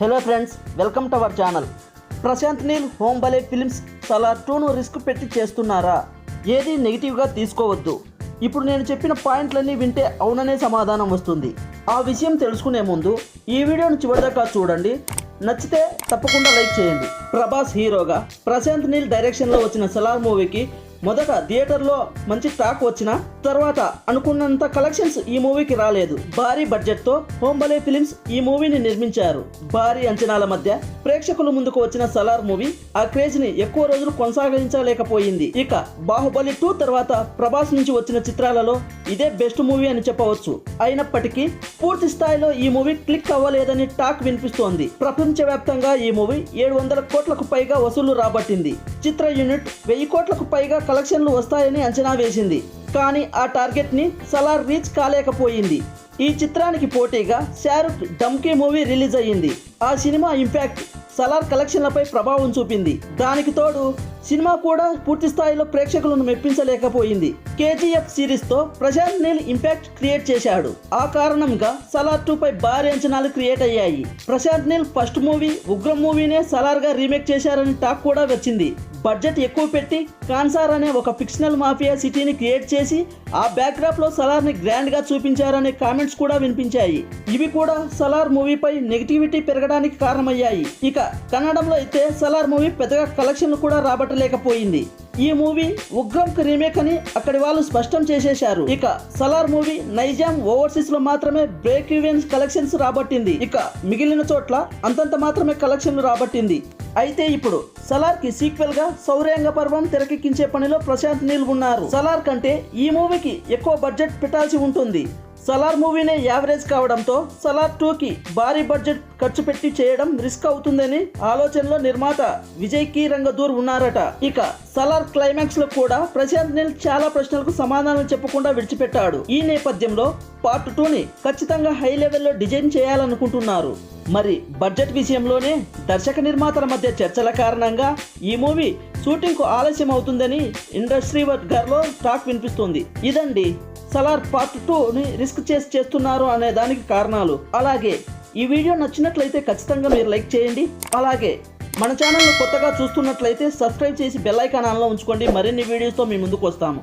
Hello friends welcome to our channel Prashanth Neel Hombale films తలా టూను risk పెట్టి చేస్తున్నారా? ఏది నెగిటివ్గా తీసుకోవద్దు. ఇప్పుడు నేను చెప్పిన పాయింట్లన్నీ వింటే అవుననే సమాధానం వస్తుంది. ఆ విషయం తెలుసుకునే ముందు ఈ వీడియోను చివరిదాకా చూడండి. నచ్చితే తప్పకుండా లైక్ చేయండి. ప్రభాస్ హీరోగా ప్రశాంత్ నీల్ డైరెక్షన్లో వచ్చిన సలార్ మూవీకి మొదట థియేటర్లో మంచి టాక్ వచ్చిన తర్వాత అనుకున్నంత కలెక్షన్స్ ఈ మూవీకి రాలేదు. భారీ బడ్జెట్తో హోంబలే ఫిలిమ్స్ ఈ మూవీని నిర్మించారు. భారీ అంచనాల మధ్య ప్రేక్షకుల ముందుకు వచ్చిన సలార్ మూవీ ఆ క్రేజ్ని ఎక్కువ రోజులు కొనసాగించలేకపోయింది. ఇక బాహుబలి టూ తర్వాత ప్రభాస్ నుంచి వచ్చిన చిత్రాలలో ఇదే బెస్ట్ మూవీ అని చెప్పవచ్చు. అయినప్పటికీ పూర్తి స్థాయిలో ఈ మూవీ క్లిక్ అవ్వలేదని టాక్ వినిపిస్తోంది. ప్రపంచవ్యాప్తంగా ఈ మూవీ ఏడు వందల కోట్లకు పైగా వసూళ్ళు రాబట్టింది. చిత్ర యూనిట్ వెయ్యి కోట్లకు పైగా కలెక్షన్లు వస్తాయని అంచనా వేసింది. కానీ ఆ టార్గెట్ని సలార్ రీచ్ కాలేకపోయింది. ఈ చిత్రానికి పోటీగా షారుఖ్ డమ్కీ మూవీ రిలీజ్ అయ్యింది. ఆ సినిమా ఇంపాక్ట్ సలార్ కలెక్షన్లపై ప్రభావం చూపింది. దానికి తోడు సినిమా కూడా పూర్తి స్థాయిలో ప్రేక్షకులను మెప్పించలేకపోయింది. కేజీఎఫ్ సిరీస్తో ప్రశాంత్ నీల్ ఇంపాక్ట్ క్రియేట్ చేశాడు. ఆ కారణంగా సలార్ టూ పై భారీ అంచనాలు క్రియేట్ అయ్యాయి. ప్రశాంత్ నీల్ ఫస్ట్ మూవీ ఉగ్రం మూవీనే సలార్గా రీమేక్ చేశారని టాక్ కూడా వచ్చింది. బడ్జెట్ ఎక్కువ పెట్టి కాన్సార్ అనే ఒక ఫిక్షనల్ మాఫియా సిటీని క్రియేట్ చేసి ఆ బ్యాక్డ్రాప్లో సలార్ని గ్రాండ్గా చూపించారనే కామెంట్స్ కూడా వినిపించాయి. ఇవి కూడా సలార్ మూవీపై నెగిటివిటీ పెరగడానికి కారణమయ్యాయి. ఇక కన్నడంలో అయితే సలార్ మూవీ పెద్దగా కలెక్షన్లు కూడా రాబట్టలేకపోయింది. ఈ మూవీ ఉగ్రంకి రీమేక్ అని అక్కడి వాళ్ళు స్పష్టం చేసేశారు. ఇక సలార్ మూవీ నైజాం ఓవర్సీస్లో మాత్రమే బ్రేక్ ఈవెన్స్ కలెక్షన్స్ రాబట్టింది. ఇక మిగిలిన చోట్ల అంతంత మాత్రమే కలెక్షన్లు రాబట్టింది. అయితే ఇప్పుడు సలార్కి సీక్వెల్గా సౌర్యాంగ పర్వం తెరకెక్కించే పనిలో ప్రశాంత్ నీల్ ఉన్నారు. సలార్ కంటే ఈ మూవీకి ఎక్కువ బడ్జెట్ పెట్టాల్సి ఉంటుంది. సలార్ మూవీనే యావరేజ్ కావడంతో సలార్ టూకి భారీ బడ్జెట్ ఖర్చు పెట్టి చేయడం రిస్క్ అవుతుందని ఆలోచనలో నిర్మాత విజయ్కి రంగదూర్ ఉన్నారట. ఇక సలార్ క్లైమాక్స్లో కూడా ప్రశాంత్ నీల్ చాలా ప్రశ్నలకు సమాధానం చెప్పకుండా విడిచిపెట్టాడు. ఈ నేపథ్యంలో పార్ట్ టూని ఖచ్చితంగా హై లెవెల్లో డిజైన్ చేయాలనుకుంటున్నారు. మరి బడ్జెట్ విషయంలోనే దర్శక నిర్మాతల మధ్య చర్చల కారణంగా ఈ మూవీ షూటింగ్కు ఆలస్యం అవుతుందని ఇండస్ట్రీ వర్గాల్లో టాక్ వినిపిస్తుంది. ఇదండి సలార్ పార్ట్ టూని రిస్క్ చేసి చేస్తున్నారు అనే దానికి కారణాలు. అలాగే ఈ వీడియో నచ్చినట్లయితే ఖచ్చితంగా మీరు లైక్ చేయండి. అలాగే మన ఛానల్ని కొత్తగా చూస్తున్నట్లయితే సబ్స్క్రైబ్ చేసి బెల్ ఐకాన్ ఆన్లో ఉంచుకోండి. మరిన్ని వీడియోస్తో మీ ముందుకు వస్తాము.